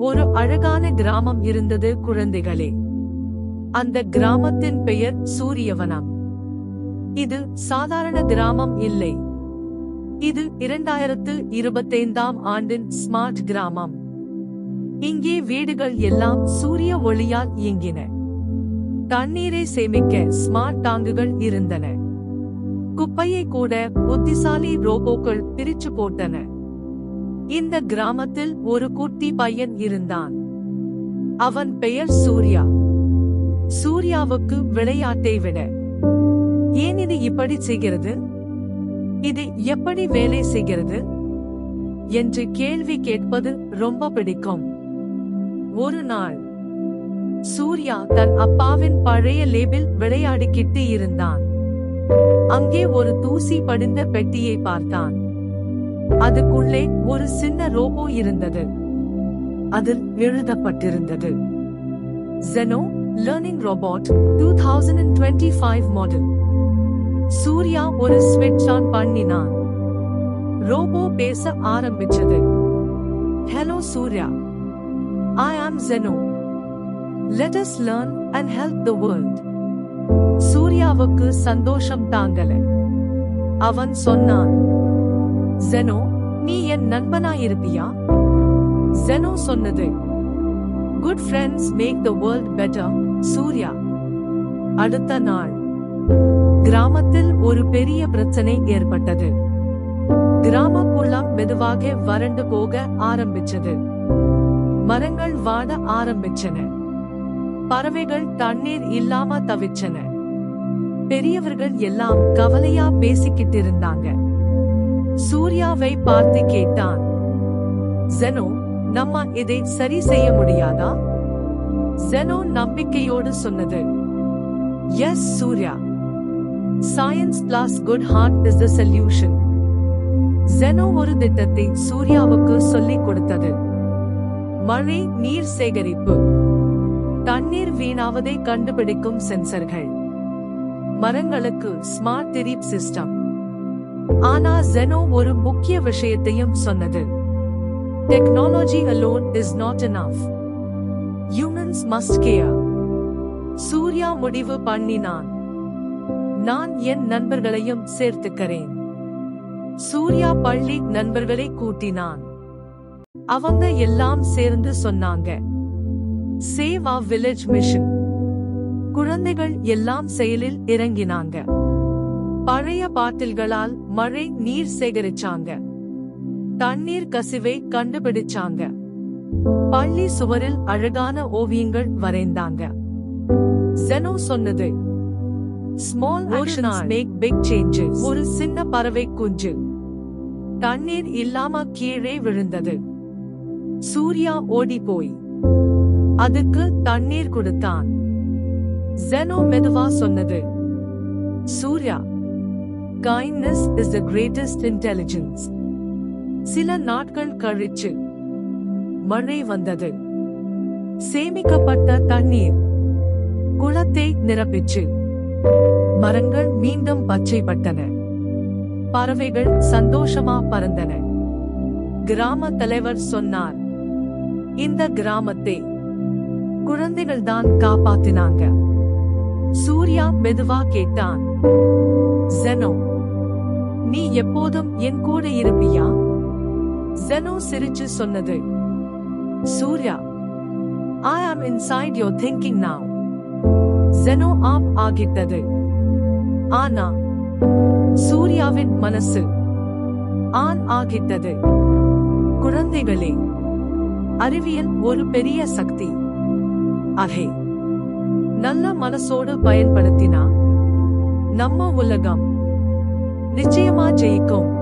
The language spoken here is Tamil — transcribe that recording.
ஒரு அழகான கிராமம் இருந்தது குழந்தைகளே. அந்த கிராமத்தின் பெயர் சூரியவனம். இது சாதாரண கிராமம் இல்லை. இது இரண்டாயிரத்து இருபத்தைந்தாம் ஆண்டின் ஸ்மார்ட் கிராமம். இங்கே வீடுகள் எல்லாம் சூரிய ஒளியால் இயங்கின. தண்ணீரை சேமிக்க ஸ்மார்ட் டாங்குகள் இருந்தன. குப்பையை கூட புத்திசாலி ரோபோக்கள் பிரிச்சு போட்டன. இந்த கிராமத்தில் ஒரு குட்டி பையன் இருந்தான். அவன் பெயர் சூர்யா. சூர்யாவுக்கு விளையாட்டை விட ஏன் இது இப்படி செய்கிறது? இது எப்படி வேலை செய்கிறது? என்று கேள்வி கேட்பது ரொம்ப பிடிக்கும். ஒரு நாள் சூர்யா தன் அப்பாவின் பழைய லேபில் விளையாடிக்கிட்டு இருந்தான். அங்கே ஒரு தூசி படிந்த பெட்டியை பார்த்தான். அதுக்குள்ளே ஒரு சின்ன ரோபோ இருந்தது. அதில் எழுதப்பட்டிருந்தது. Geno learning robot two thousand twenty five model Surya ஒரு ஸ்விட்ச் ஆன் பண்ணினான். ரோபோ பேச ஆரம்பிச்சது. Hello Surya. I am Geno let us learn and help the world சூர்யாவுக்கு சந்தோஷம் தாங்கல. அவன் சொன்னான் ஜெனோ நீ என் நண்பனா இருப்பியா ஜெனோ சொன்னது good friends make the world better Surya அடுத்த நாள். கிராமத்தில் ஒரு பெரிய பிரச்சனை ஏற்பட்டது. கிராம குளம் மெதுவாக வறண்டு போக ஆரம்பிச்சது. மரங்கள் வாட ஆரம்பிச்சன. பறவைகள் தண்ணீர் இல்லாம தவிச்சன. பெரியவர்கள் எல்லாம் கவலையா பேசிக்கிட்டு இருந்தாங்க சூர்யாவை பார்த்து கேட்டான். ஜெனோ நம்ம இதை சரி செய்ய முடியாதா? ஜெனோ நம்பிக்கையோடு சொன்னது. Yes Surya. Science plus good heart is the solution Geno ஒரு திட்டத்தை சூர்யாவுக்கு சொல்லிக் கொடுத்தது. மழை நீர் சேகரிப்பு. தண்ணீர் வீணாவதை கண்டுபிடிக்கும் சென்சர்கள் மரங்களுக்கு ஸ்மார்ட் திரீப் சிஸ்டம் ஆனா ஜெனோ ஒரு முக்கிய விஷயத்தையும் சொன்னது. Technology alone is not enough humans must care Surya முடிவு பண்ணினான். நான் என் நண்பர்களையும் சேர்த்துக்கிறேன். சூர்யா பள்ளி நண்பர்களை கூட்டினான். அவங்க எல்லாம் சேர்ந்து சொன்னாங்க. சேவ் ஆ வில்லேஜ் மிஷன் குழந்தைகள் எல்லாம் செயலில் இறங்கினாங்க. பழைய பாட்டில்களால் மழை நீர் சேகரிச்சாங்க. தண்ணீர் கசிவை கண்டுபிடிச்சாங்க. பள்ளி சுவரில் அழகான ஓவியங்கள் வரைந்தாங்க. ஜெனோ சொன்னது small oceans make big changes ஒரு சின்ன பறவை குஞ்சு. தண்ணீர் இல்லாம கீழே விழுந்தது. சூர்யா ஓடி போய் அதுக்கு தண்ணீர் கொடுத்தான். ஜெனோ மெதுவா சொன்னது Surya kindness is the greatest intelligence சில நாட்கள் கழிச்சு மழை வந்தது. சேமிக்கப்பட்ட தண்ணீர் குளத்தை நிரப்பிச்சு. மரங்கள் மீண்டும் பச்சைப்பட்டன. பறவைகள் சந்தோஷமா பறந்தன. கிராம தலைவர் சொன்னார் இந்த கிராமத்தை குழந்தைகள் தான் காப்பாத்தினாங்க. சூர்யா மெதுவா கேட்டான் ஜெனோ நீ எப்போதும் என் கூட இருப்பியா? ஜெனோ சிரிச்சு சொன்னது. Surya I am inside your thinking now. Geno off ஆகிட்டது. ஆனா சூர்யாவின் மனசு ஆன் ஆகிட்டது. குழந்தைகளே அறிவியல் ஒரு பெரிய சக்தி. அதை நல்ல மனசோடு பயன்படுத்தினா நம்ம உலகம் நிச்சயமா ஜெயிக்கும்.